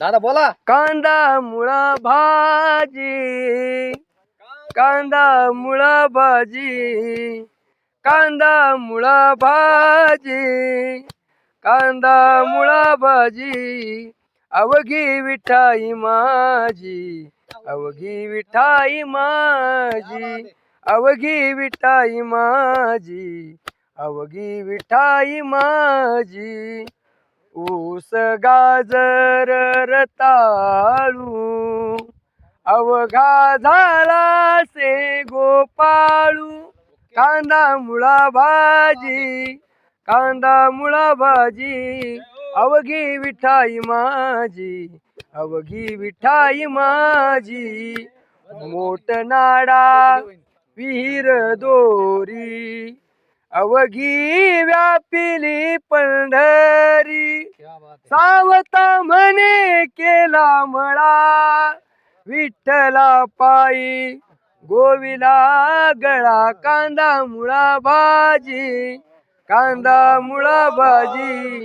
दादा बोला. कांदा मुळा भाजी. कांदा मुळा भाजी. कांदा मुळा भाजी. कांदा मुळा भाजी. अवघी विठाई माझी. अवघी विठाई माझी. अवघी विठाई माझी. अवघी विठाई माझी. ऊस गाजर रताळू. अवघा झाला से गोपाळू. कांदा मुळा भाजी. कांदा मुळा भाजी. अवघी विठाई माझी. अवघी विठाई माझी. मोठ नाडा विहीर दोरी. अवघी व्यापिली पंढरी. सावता म्हणे केला मळा विठ्ठला पायी गोविला गळा कांदा मुळा भाजी कांदा मुळा भाजी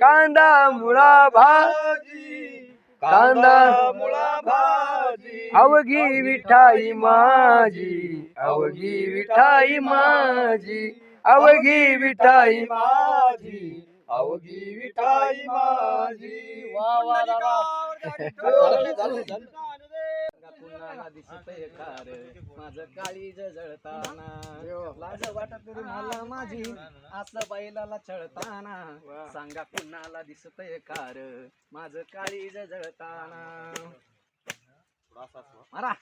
कांदा मुळा भाजी कांदा मुळा भाजी. अवघी विठाई माझी अवघी विठाई माझी. अवघी विठाई माझी. अवघी विठाई माझी. वा वा कुणाला दिसतंय कार माझं काळी जळताना लाज वाटत रे मला माझी असं बैलाला छळताना सांगा कुणाला दिसतंय कार माझं काळी जळताना मारा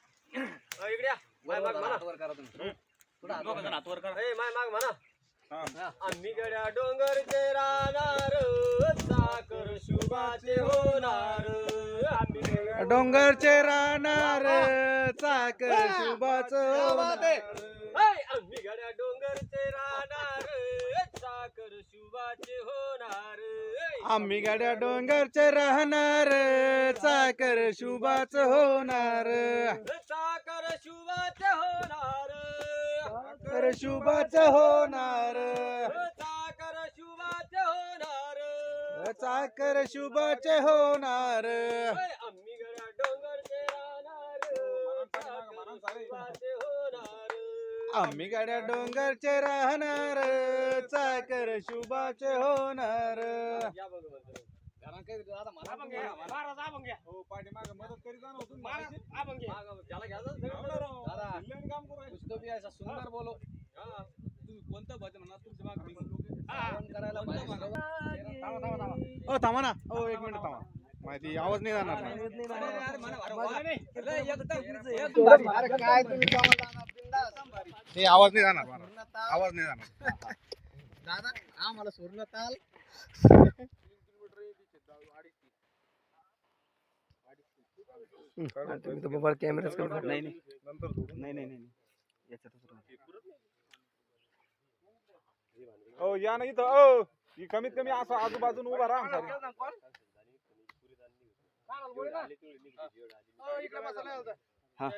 करा. तुम्ही. पुढं हात वर करा. आम्ही गड्या डोंगरचे राहणार साखर शुभाचे होणार. आम्ही गड्या डोंगरचे राहणार चाकर शुभाच हाय, आम्ही गड्या डोंगरचे राहणार साखर शुभाचे होणार. आम्ही गाड्या डोंगरचे राहणार चाकर शुभाच होणार. साखर शुभाचे होणार. तर शुभाच होणार. साखर शुभाचे होणार. चाकर शुभाच होणार. हाय, आम्ही गड्या डोंगरचे राहणार. साखर शुभाचे होणार. आम्ही गाड्या डोंगरचे राहणार. चाकर शुभाच होणार. काय दादा मला पण घ्या. हो पाठीमाग मदत करीत जा ना हो तुम्ही. मागं- ज्याला घ्यायचं असेल सगळं. दादा. दिल्याने काम करू राहिले. कुछ तो भी ऐसा सुंदर बोलो. हा. श्रवण करायला पाहिजे. थांबा, थांबा, थांबा. हो थांबा ना. हो एक मिनिट थांबा. माहिती आवाज नाही जाणार ना अरे काय तुम्ही हे आवाज नाही जाणार मला. आवाज नाही जाणार. दादा आम्हाला सोडून तुम्ही तर मोबाईल कॅमेराच करता नाही नाही. नाही नाही नाही याच्यातच. हो या ना इथं. हो ही कमीत कमी असं आजूबाजून उभा राहा. हा.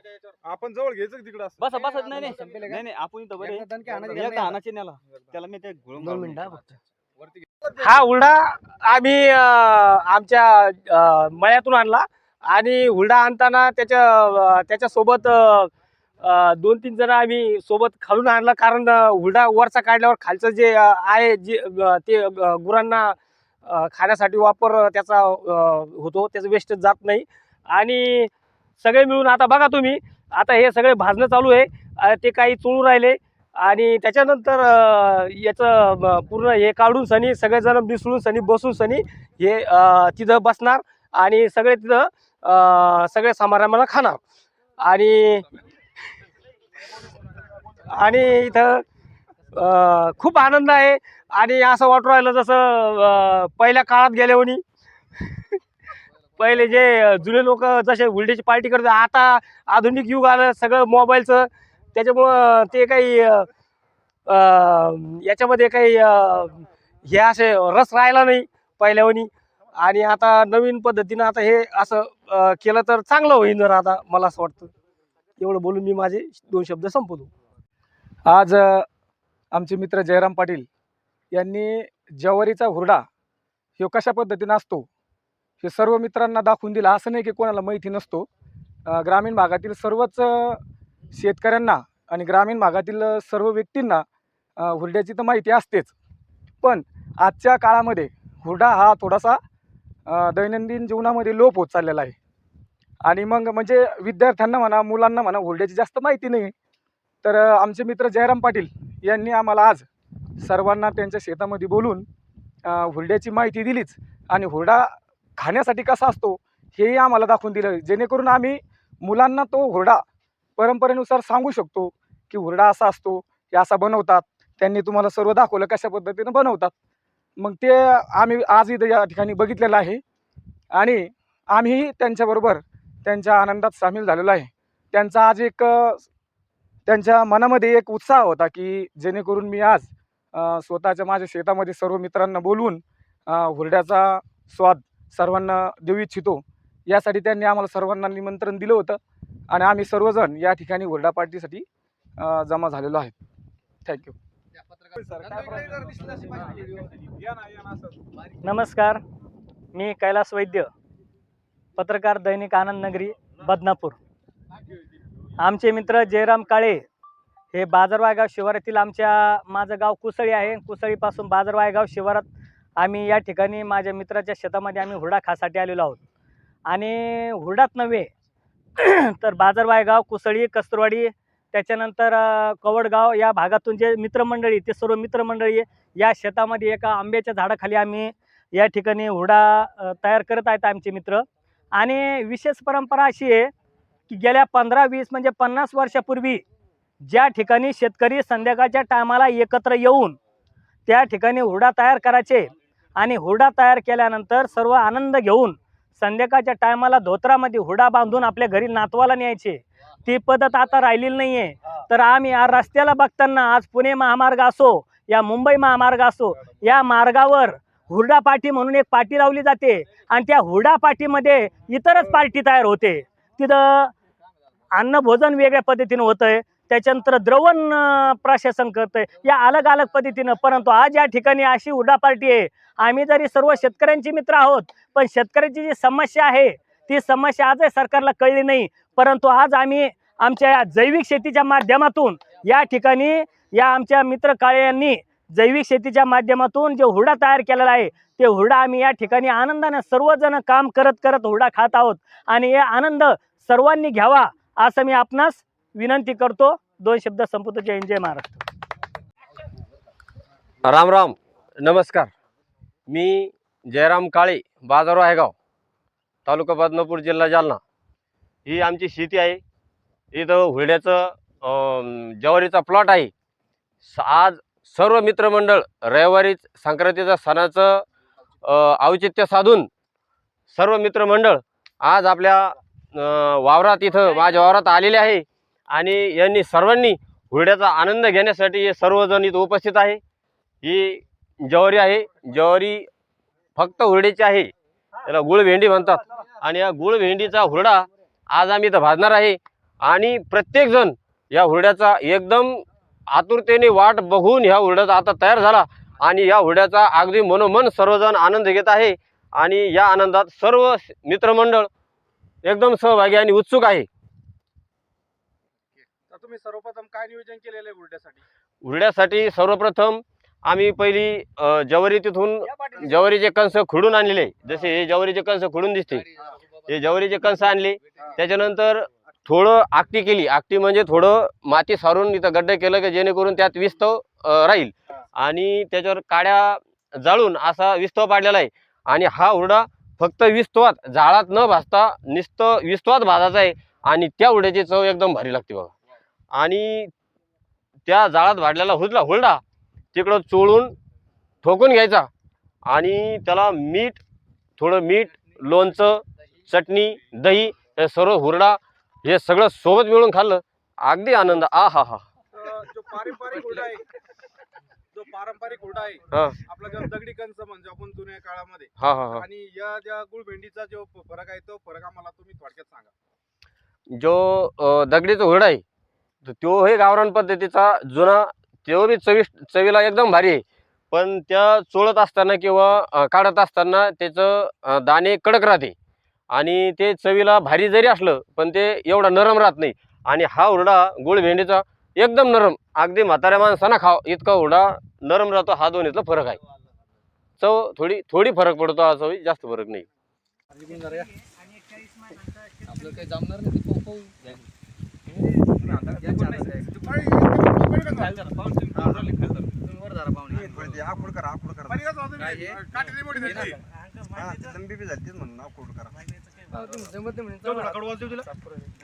आपण जवळ घ्यायचं तिकडं असं? बस बस. नाही नाही. नाही नाही. आपण इथं बरे. एकदा हाणाचे नेला त्याला मी ते घोळून दोन काढून मिनिटं हा हुरडा आम्ही अं, आमच्या अं, मळ्यातून आणला. आणि हुरडा आणताना त्याच्या त्याच्यासोबत दोन तीन जण आम्ही सोबत खालून आणलं. कारण हुरडा वरचा काढल्यावर खालचं जे आहे जे ते गुरांना खाण्यासाठी वापर त्याचा होतो. त्याचं वेस्टेज जात नाही. आणि सगळे मिळून आता बघा तुम्ही आता हे सगळे भाजणं चालू आहे. ते काही चोळू राहिले. आणि त्याच्यानंतर याचं पूर्ण हे काढून सनी सगळेजण मिसळून सनी बसून सनी हे तिथं बसणार. आणि सगळे तिथं सगळ्या सगळे समारंभाला खाणार. आणि आणि इथं खूप आनंद आहे. आणि असं वाटू राहिलं जसं पहिल्या काळात गेल्यावनी. पहिले जे जुने लोक जसे हुलडेची पार्टी करते आता आधुनिक युग आलं सगळं मोबाईलचं. त्याच्यामुळं ते काही याच्यामध्ये काही हे असे रस राहिला नाही पहिल्यावणी आणि आता नवीन पद्धतीनं आता हे असं केलं तर चांगलं होईल जर आता मला असं वाटतं. एवढं बोलून मी माझे दोन शब्द संपवतो. आज आमचे मित्र जयराम पाटील यांनी ज्वारीचा हुरडा ह्यो कशा पद्धतीनं असतो हे सर्व मित्रांना दाखवून दिलं. असं नाही की कोणाला माहिती नसतो. ग्रामीण भागातील सर्वच शेतकऱ्यांना आणि ग्रामीण भागातील सर्व व्यक्तींना हुरड्याची तर माहिती असतेच. पण आजच्या काळामध्ये हुरडा हा थोडासा दैनंदिन जीवनामध्ये लोप होत चाललेला आहे. आणि मग म्हणजे विद्यार्थ्यांना म्हणा मुलांना म्हणा हुरड्याची जास्त माहिती नाही. तर आमचे मित्र जयराम पाटील यांनी आम्हाला आज सर्वांना त्यांच्या शेतामध्ये बोलून हुरड्याची माहिती दिलीच. आणि हुरडा खाण्यासाठी कसा असतो हेही आम्हाला दाखवून दिलं. जेणेकरून आम्ही मुलांना तो हुरडा परंपरेनुसार सांगू शकतो की हुरडा असा असतो हे असा बनवतात. त्यांनी तुम्हाला सर्व दाखवलं कशा पद्धतीनं बनवतात. मग ते आम्ही आज इथं या ठिकाणी बघितलेलं आहे. आणि आम्हीही त्यांच्याबरोबर त्यांच्या आनंदात सामील झालेलो आहे. त्यांचा आज एक त्यांच्या मनामध्ये एक उत्साह होता की जेणेकरून मी आज स्वतःच्या माझ्या शेतामध्ये सर्व मित्रांना बोलवून हुरड्याचा स्वाद सर्वांना देऊ इच्छितो. यासाठी त्यांनी आम्हाला सर्वांना निमंत्रण दिलं होतं. आणि आम्ही सर्वजण या ठिकाणी हुरडा पार्टीसाठी जमा झालेलो आहे. थँक्यू. नमस्कार. मी कैलास वैद्य पत्रकार दैनिक आनंद नगरी बदनापूर. आमचे मित्र जयराम काळे हे बाजारवायगाव शिवारातील आमच्या माझं गाव कुसळी आहे. कुसळीपासून बाजारवायगाव शिवारात आम्ही या ठिकाणी माझ्या मित्राच्या शेतामध्ये आम्ही हुरडा खासाठी आलेलो आहोत. आणि हुरडाच नव्हे तर बाजारवायगाव कुसळी कस्तुरवाडी त्याच्यानंतर कवडगाव या भागातून जे मित्रमंडळी ते सर्व मित्रमंडळी या शेतामध्ये एका आंब्याच्या झाडाखाली आम्ही या ठिकाणी हुरडा तयार करत आहेत आमचे मित्र. आणि विशेष परंपरा अशी आहे की गेल्या पंधरा वीस म्हणजे पन्नास वर्षापूर्वी ज्या ठिकाणी शेतकरी संध्याकाळच्या टायमाला एकत्र येऊन त्या ठिकाणी हुरडा तयार करायचे आणि हुरडा तयार केल्यानंतर सर्व आनंद घेऊन संध्याकाळच्या टायमाला धोत्रामध्ये हुरडा बांधून आपल्या घरी नातवाला न्यायचे. ती पद्धत आता राहिलेली नाही आहे तर आम्ही या रस्त्याला बघताना आज पुणे महामार्ग असो या मुंबई महामार्ग असो या मार्गावर हुरडा पार्टी म्हणून एक पार्टी लावली जाते आणि त्या हुरडा पार्टीमध्ये इतरच पार्टी तयार होते. तिथं अन्नभोजन वेगळ्या पद्धतीनं होतंय त्याच्यानंतर द्रवण प्रशासन करतंय या अलग अलग पद्धतीनं. परंतु आज या ठिकाणी अशी हुरडा पार्टी आहे. आम्ही जरी सर्व शेतकऱ्यांची मित्र आहोत पण शेतकऱ्याची जी समस्या आहे ती समस्या आजही सरकारला कळली नाही. परंतु आज आम्ही आमच्या या जैविक शेतीच्या माध्यमातून या ठिकाणी या आमच्या मित्र काळे यांनी जैविक शेतीच्या माध्यमातून जे हुरडा तयार केलेला आहे ते हुरडा आम्ही या ठिकाणी आनंदानं सर्वजण काम करत करत हुरडा खात आहोत. आणि हे आनंद सर्वांनी घ्यावा असं मी आपणास विनंती करतो. दोन शब्द संपवतो. जय जय महाराष्ट्र. राम राम. नमस्कार. मी जयराम काळे बाजारो आहे गाव. तालुका बदनापूर जिल्हा जालना. ही आमची शेती आहे. इथं हुरड्याचं ज्वारीचा प्लॉट आहे. स- आज सर्व मित्रमंडळ रविवारी संक्रांतीचा सणाचं औचित्य साधून सर्व मित्रमंडळ आज आपल्या वावरात इथं माझ्या वावरात आलेले आहे. आणि यांनी सर्वांनी हुरड्याचा आनंद घेण्यासाठी हे सर्वजण इथं उपस्थित आहे. ही ज्वारी आहे. ज्वारी फक्त हुरड्याची आहे. त्याला गुळ भेंडी म्हणतात. आणि या गुळ भेंडीचा हुरडा आज आम्ही इथं भाजणार आहे. आणि प्रत्येकजण या हुरड्याचा एकदम आतुरतेने वाट बघून ह्या हुरड्याचा आता तयार झाला. आणि या हुरड्याचा अगदी मनोमन सर्वजण आनंद घेत आहे. आणि या आनंदात सर्व मित्रमंडळ एकदम सहभागी आणि उत्सुक आहे. तर तुम्ही सर्वप्रथम काय नियोजन केलेलं आहे हुरड्यासाठी? हुरड्यासाठी सर्वप्रथम आम्ही पहिली ज्वारी तिथून ज्वारीचे कंस खुडून आणलेले. जसे हे ज्वारीचे कंस खुडून दिसते. हे. ज्वारीचे कंस आणले. त्याच्यानंतर थोडं आकटी केली. आकटी म्हणजे थोडं माती सारून इथं गड्डे केलं की जेणेकरून त्यात विस्तव राहील. आणि त्याच्यावर काड्या जाळून असा विस्तव पाडलेला आहे. आणि हा हुरडा फक्त विस्तवात जाळात न भाजता नुसतं विस्तवात भाजायचा आहे. आणि त्या हुरड्याची चव एकदम भारी लागते बघा. आणि त्या जाळात भाजलेला हुरला हुरडा तिकडं चोळून ठोकून घ्यायचा. आणि त्याला मीठ थोडं मीठ लोणचं चटणी दही हे सर्व हुरडा हे सगळं सोबत मिळून खाल्लं. अगदी आनंद. आ हा. हा जो पारंपरिक हुरडा आहे जो पारंपरिक हुरडा आहे हा. आपला जो दगडी कंच म्हणजे आपण जुन्या काळामध्ये. हा हा हा. आणि या ज्या गुळभेंडीचा जो फरक आहे तो फरक आम्हाला तुम्ही थोडक्यात सांगा. जो अ, दगडीचा हुरडा आहे तर तो हे गावरान पद्धतीचा जुना तो बी चवी चवीला एकदम भारी आहे. पण त्या चोळत असताना किंवा काढत असताना त्याचं दाणे कडक राहते. आणि ते चवीला भारी जरी असलं पण ते एवढा नरम राहत नाही. आणि हा हुरडा गोळ भेंडीचा एकदम नरम अगदी म्हाताऱ्या माणसांना खाव इतका हुरडा नरम राहतो हा दोन्हीतला फरक आहे. चव थोडी थोडी फरक पडतो हा चवी जास्त फरक नाही. आकुड करा आकुड करा म्हणून आकुड करा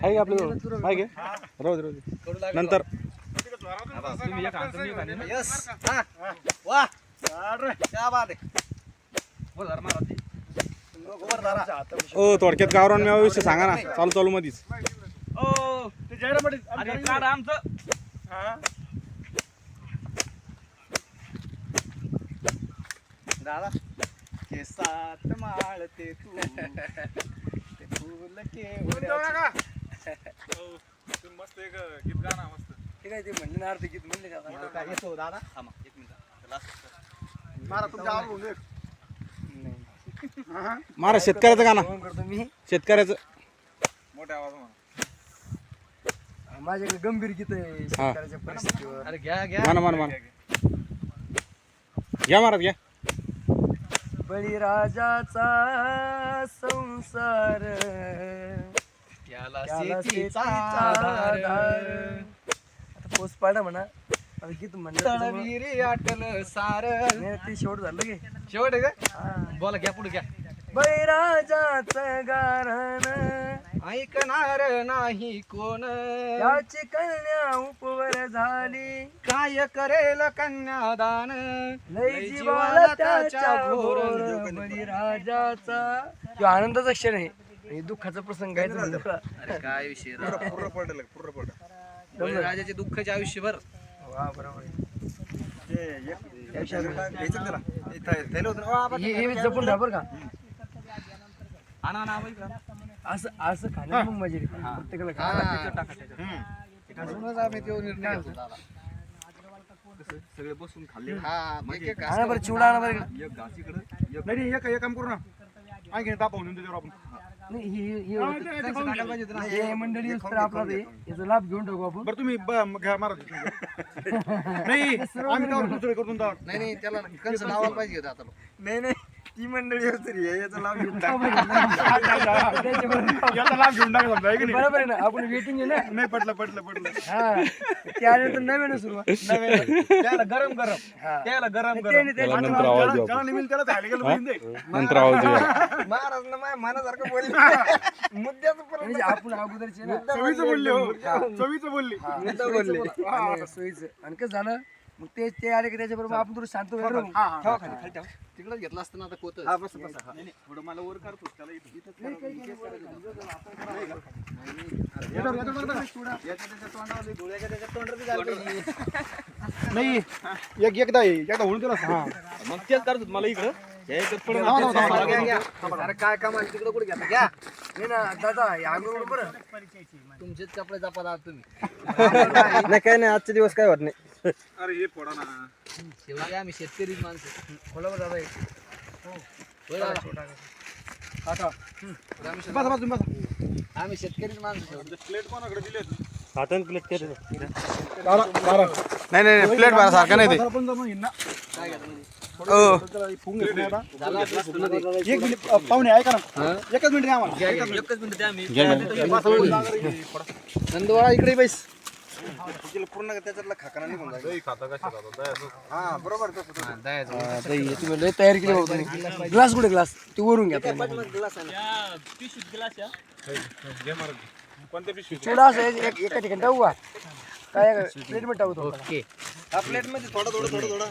आहे आपलं आहे घे राहू दे नंतर ओ थोडक्यात गावरान मेवाविषयी सांगा ना. चालू चालू मधीच. दादा. के साथ माळते तू. ते फूल के? मस्त एक गीत गाणं मस्त. ठीक आहे ते म्हणले ना अर्ध गीत म्हणले का येतो दादा. थांबा एक मिनिट. मारा तुमच्या आवडून एक. मारा शेतकऱ्याचं गाणं. करतो मी. शेतकऱ्याचं. मोठ्या आवाज म्हणा. माझ्याकडे गंभीर गीत आहे शेतकऱ्याच्या परिस्थितीवर. अरे घ्या घ्या. माना माना माना. घ्या महाराज घ्या. बळीराजाचा संसार. त्याला त्याला शेतीचा शेतीचा आधार. आधार. आता पोस्ट पाडा म्हणा. आता गीत म्हणलं त्याच्यामुळं- तळविरी आटल सार. नाही, ते शेवट झालं की शेवट आहे का. बोला घ्या पुढे घ्या. बळीराजाच गारण. ऐकणार नाही कोण? त्याची कन्या उपवर झाली. काय करेल कन्यादान? लय जीवाला त्याच्या भोर बळीराजाचा किंवा आनंदाचा क्षण आहे. हे दुःखाचा प्रसंग आहे तो. अरे काय विषय पूर्ण पडलं पूर्ण पडलं. राजाचे दुःखाचे आयुष्यभर. वा, बरोबर. आहे. हे हे जपून राहा बरं का. असं असं खाण्यात मग मजा येते. प्रत्येकाला खायला. सगळे बसून खाल्ले. आणा बरं चिवडा आणा बरं इकडं. नाही एक एक काम करू ना. आणखी तापवून त्याच्यावर आपण. नाही, हे- हे- हे होतं. हे मंडळी तर आपला ते. याचा लाभ घेऊन टाकू आपण. बरं तुम्ही ब- म- घ्या मारा. नाही आम्ही त्यावर दुसरे करून नाही नाही त्याला कंस लावायला पाहिजे आता नाही नाही. ती मंडळी तरी याचा लाभ घेऊन याचा लाभ घेऊन टाका समजा आहे की नाही? बरोबर आहे ना आपण वेटिंग आहे ना. नाही पटलं पटलं पटलं. हा. ते आल्यानंतर नव्यानं सुरुवात. त्याला गरम गरम. त्याला गरम गरम. नंतर आवाज देऊ ज्याला निमिल त्याला खायला गेलं पाहिजे ते. नंतर आवाज देऊया महाराज ना माझ्या मनासारखं बोलले. मुद्द्याचं म्हणजे आपण अगोदरचे ना. चवीचं बोलले हो. चवीचं बोलली. मुद्दा बोलले. आणि सोयीचं. आणि कसं झालं? मग ते ते आले की त्याच्याबरोबर आपण थोडं शांत वगैरे राहू. ठेवा खाली, खाली ठेवा. तिकडे घेतला असताना आता कोत हा बस बस नाही नाही, थोडं मला वर करतो त्याला इथं- इथंच. इथेच. नाही का? याच्या त्याच्या तोंडावर लई डोळ्याच्या त्याच्या तोंडावर बी झालं पाहिजे. नाही एक एकदा एकदा होऊन दिला हा. मग तेच करतो मला इकडं. हे पडून घ्या. घ्या. अरे काय काम आहे? तिकडे कुठे घेता? घ्या. नाही ना दादा या अगोदर बरं तुमचेच कपडे जपा तुम्ही. नाही काय नाही आजचे दिवस काय होत नाही. अरे हे फोडा ना. शेवटी आम्ही शेतकरी माणसं. बोला बरं दादा होय दादा. आता बसा बसा तुम्ही बसा. आम्ही शेतकरीच माणसं प्लेट कोणाकडे दिले नाही नाही प्लेट बारा सारखा नाही ते. हो. एक मिनिट पाहुणे ऐका ना. एकच मिनिट द्या आम्हाला. एकच मिनिट नंदवाळा इकडे बैस. पूर्ण त्याच्यातला खाकाना निघून जाईल. हा बरोबर तसं तुम्ही लय तयार केली बाबा तुम्ही. ग्लास कुठे ग्लास? ते वरून घ्या कोणत्या पिशवी असं एक- एक- एका ठिकाणी टाकू का? काय प्लेटमध्ये टाकू ओके. हा प्लेटमध्ये थोडं थोडं थोडं थोडं.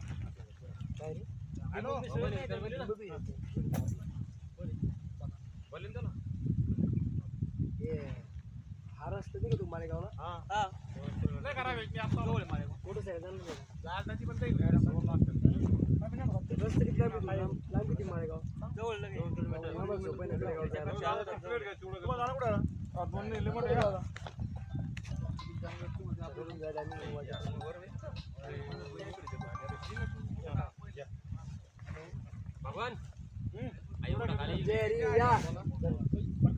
हा रस्ता नाही का तू मालेगावला रस्ता किती लांब आहे तुझा? लांब किती मालेगाव आम्हाला सोपं आहे ना मालेगाव जायला. धरून जायला आणि नऊ या.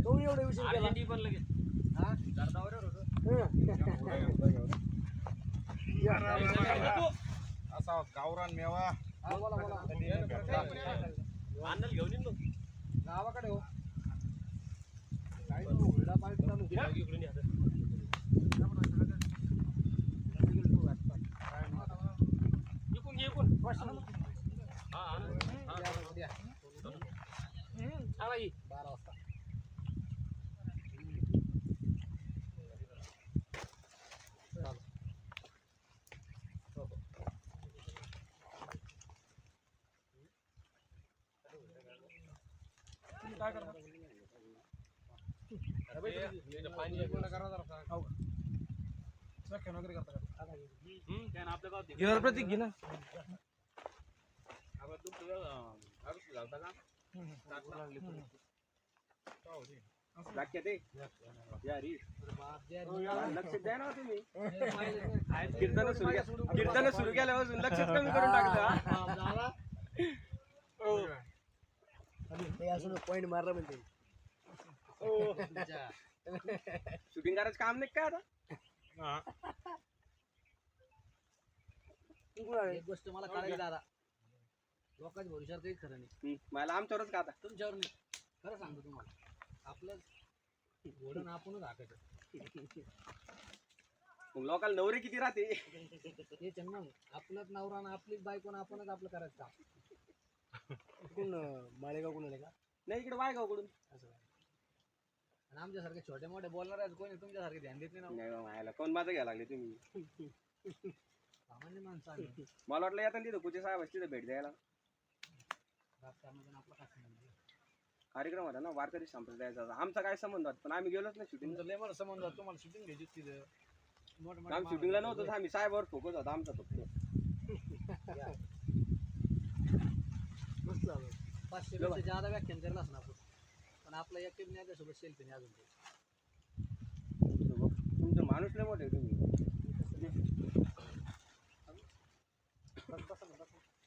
काहून एवढं उशीर केला? हा? या. असा गावरान मेवा. हा, बोला, बोला. घेऊन येईन मग. गावाकडे हो. काय तो हुरडा पार्टी चालू होती. इकून घे, इकून. हा, हा ना. द्या. हा, बाई. बारा वाजता प्रतीक घे ना लक्ष द्या ना तुम्ही कीर्तन सुरू कीर्तन सुरू केल्यापासून लक्षच कमी करून टाकलं पॉइंट मारला म्हणजे शूटिंग करायचं काम नाही का आता एक गोष्ट मला करायची दादा. लोकांच्या भविष्यात काही खरं नाही. हम्म, मला आमच्यावरच का आता? तुमच्यावर नाही. खरं सांगतो तुम्हाला. आपलं घोडं आपणच हाकायचं. मग लोकांना नवरे किती राहते? हे मग आपलंच नवरा आणि आपलीच बायको आणि आपणच आपलं करायचं काम. कोण माळेगाव कोण आले का? नाही इकडे वायगावकडून. असं काय आणि आमच्यासारखे छोटे मोठे बोलणार आहेत कोणी तुमच्यासारखे ध्यान देत नाही ना हो. नाही कोण माझं घ्यायला लागले तुम्ही? सामान्य माणसं आम्ही. मला वाटलं येतात तिथं कुठे साहेब तिथं भेट द्यायला राजकारणाचा आणि आपला काय संबंध? कार्यक्रम होता ना वारकरी संप्रदायाचा. आमचा काय संबंध होता पण आम्ही गेलोच नाही शूटिंग लय मोठा संबंध होता, तुम्हाला शूटिंग घ्यायची तिथं. आम्ही शूटिंगला नव्हतो आम्ही साहेबावर फोकस होता आमचा फक्त मस्त झालं. पाचशे पेक्षा जादा व्याख्यान करला असणार आपण. पण आपला एक नाही त्यासोबत सेल्फी नाही अजून काही. तुमचं माणूस लय मोठे तुम्ही.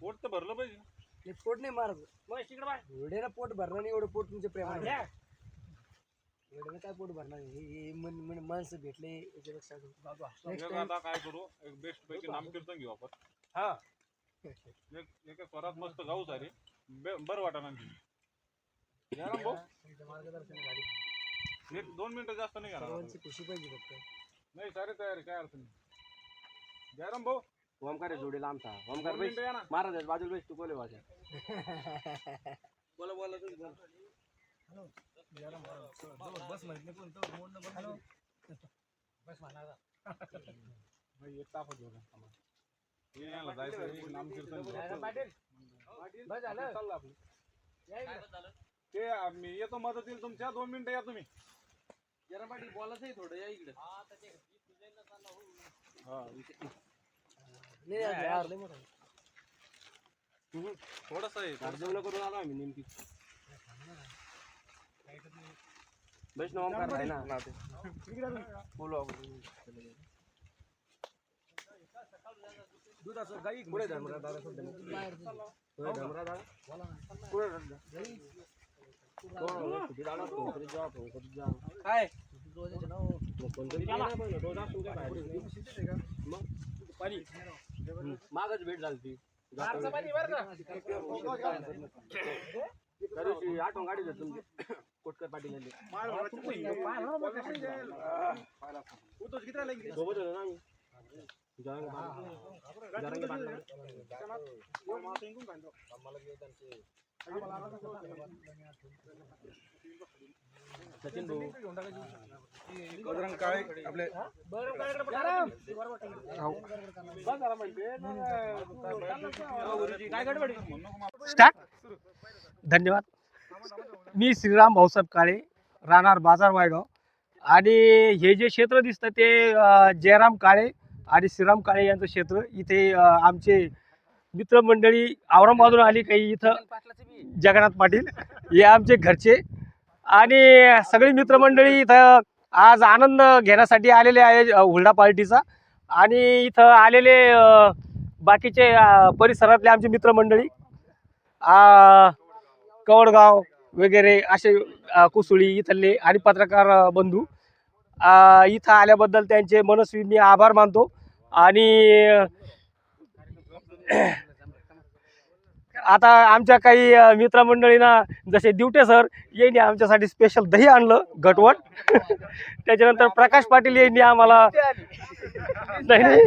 पोट तर भरलं पाहिजे. पोट नाही मारत. एवढे पोट भरणार नाही एवढं पोट तुमच्या प्रेमाने. एवढं काय पोट भरणार नाही. हे- हे मन- मन- माणसं भेटले याच्यापेक्षा अजून. Next मग time. आता काय करू? एक बेस्ट पैकी नामकीर्तन घेऊ आपण. हा. एक एका स्वरात मस्त गाऊ सारे. बे- बरं वाटा आणखी. या ना भाऊ. मार्गदर्शनाखाली एक दोन मिनिटं जास्त नाही सर्वांची खुशी पाहिजे फक्त. नाही सारे तयारी काय अर्थ नाही. जयराम भाऊ. ओमकार आहे जोडीला आमचा ओमकार महाराज बाजूला बैस तू बोले वाचा बोला बोला तुम्ही. बस कोण बस एक होता. हे. बस झालं. चाललं आपलं. ते आम्ही येतो मदतीला तुमच्या दोन मिनिटं या तुम्ही. जरा पाठी बोलायचं थोडं या इकडे. हा नाही नाही, यार, लय मोठा आहे. थोडस आहे अर्जवलं करून आलो आम्ही नेमकी वैष्णव ओमकार आहे ना। बोलू आपण मागच भेट झाली आठवण गाडी तुमची कोटकर पाटील यांनी. सोबत होतो ना आम्ही. जरांगे. जरांगे. सचिन भाऊ. आपले स्टार्ट. धन्यवाद. मी श्रीराम भाऊसाहेब काळे राहणार बाजार वायगाव. आणि हे जे क्षेत्र दिसतं ते जयराम काळे आणि श्रीराम काळे यांचं क्षेत्र. इथे आमचे मित्रमंडळी औरंगाबादून आली काही इथं जगन्नाथ पाटील हे आमचे घरचे. आणि सगळी मित्रमंडळी इथं आज आनंद घेण्यासाठी आलेले आहे हुल्डा पार्टीचा. आणि इथं आलेले बाकीचे परिसरातले आमचे मित्रमंडळी कवडगाव वगैरे असे कुसुळी इथले आणि पत्रकार बंधू इथं आल्याबद्दल त्यांचे मनस्वी मी आभार मानतो. आणि आता आमच्या काही मित्रमंडळींना जसे दिवटे सर यांनी आमच्यासाठी स्पेशल दही आणलं घटवट. त्याच्यानंतर प्रकाश पाटील यांनी आम्हाला नाही.